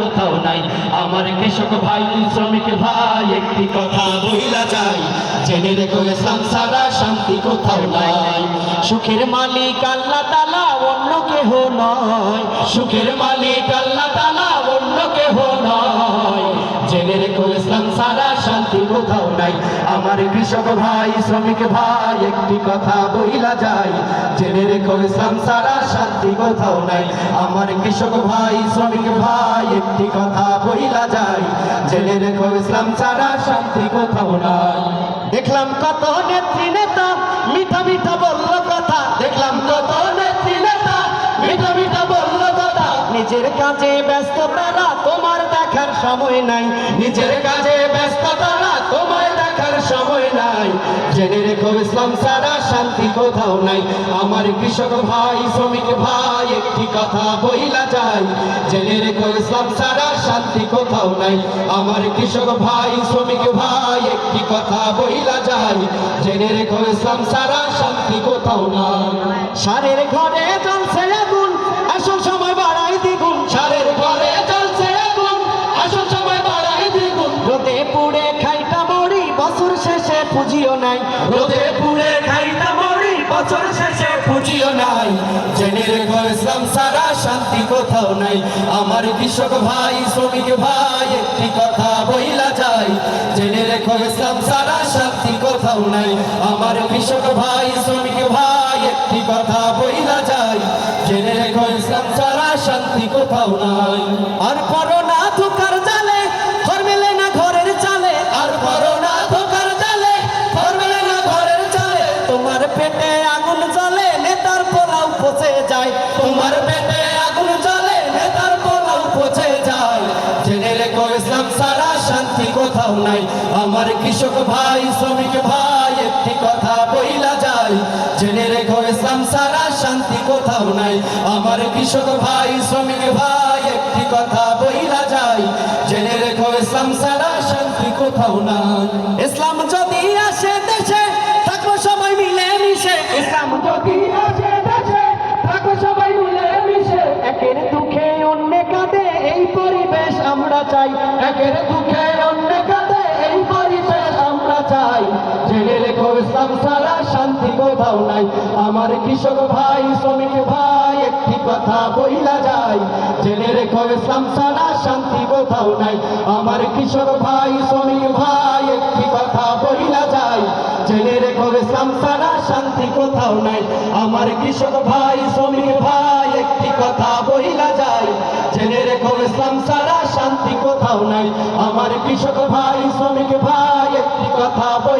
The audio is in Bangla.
কোথাও নাই। আমার কৃষক ভাই শ্রমিক ভাই, একটি কথা বইলা যায় জেনে রেখো ইসলাম সারা শান্তি কোথাও নাই। সুখের মালিক আল্লাহ তালা অন্য কেহ নয়। সুখের মালিক আল্লাহ তালা অন্য কেহ নয়। জেনে রেখো ইসলাম সারা শান্তি কোথাও নাই। আমার কৃষক ভাই, শ্রমিক ভাই, একটি কথা বইলা যায় শান্তি কোথাও নাই। আমার কৃষক ভাই, শ্রমিক ভাই, একটি কথা বইলা সারা শান্তি কোথাও নাই। দেখলাম কত নেত্রী নেতা, মিঠা মিঠা বলল কথা। দেখলাম কত নেত্রী নেতা, মিঠা মিঠা বলল কথা। নিজের কাজে ব্যস্ত তারা, তোমার দেখার সময় নাই। নিজের কাজে ব্যস্ত ইসলাম সারা শান্তি কোথাও নাই। আমার কৃষক ভাই, শ্রমিক ভাই, একটি কথা বইলা যায়, জেনে রেখো ইসলাম, সারা শান্তি কোথাও নাই। আমার কৃষক ভাই, শ্রমিক ভাই, একটি কথা বইলা যায়, জেনে রেখো ইসলাম, সারা শান্তি কোথাও নাই। সারের ঘরে জ্বলছে পুজিও নাই, রোদে পুড়ে খাইটা মরি, বছর শেষে পুজিও নাই। জেনে রেখো ইসলাম সারা শান্তি কোথাও নাই। আমার কৃষক ভাই, শ্রমিক ভাই, একটি কথা বইলা যায়। জেনে রেখো ইসলাম সারা শান্তি কোথাও নাই। আমার কৃষক ভাই, শ্রমিক ভাই, একটি কথা বইলা যায়। জেনে রেখো ইসলাম সারা শান্তি কোথাও নাই। আর পরো না ধোকার জালে তোমার পেটে আগুন জ্বলে, নেতার পোলাও পচে যায়। জেনে রেখো, ইসলাম সারা শান্তি কোথাও নাই। আমার কৃষক ভাই, শ্রমিক ভাই, একটি কথা বইলা যায়। জেনে রেখো, ইসলাম সারা শান্তি কোথাও নাই। আমার কৃষক ভাই, শ্রমিক ভাই, একটি কথা বইলা যায়। জেনে রেখো, ইসলাম সারা শান্তি কোথাও নাই। ইসলাম যদি আসে দেশে, থাকব সবাই মিলে মিশে ইসলাম যদি আসে একের দুঃখে অন্য কাঁদে এই পরিবেশ আমরা চাই। সারা শান্তি কোথাও নাই। আমার কৃষক ভাই, শ্রমিক ভাই, একটি কথা বইলা যায়। জেনে রেখো, ইসলাম শান্তি কোথাও নাই। আমার কৃষক ভাই, শ্রমিক ভাই, একটি কথা বইলা যায়। রেখো শান্তি কোথাও নাই। আমার কৃষক ভাই, শ্রমিক আমার কৃষক ভাই শ্রমিক ভাই একটি কথা বইলা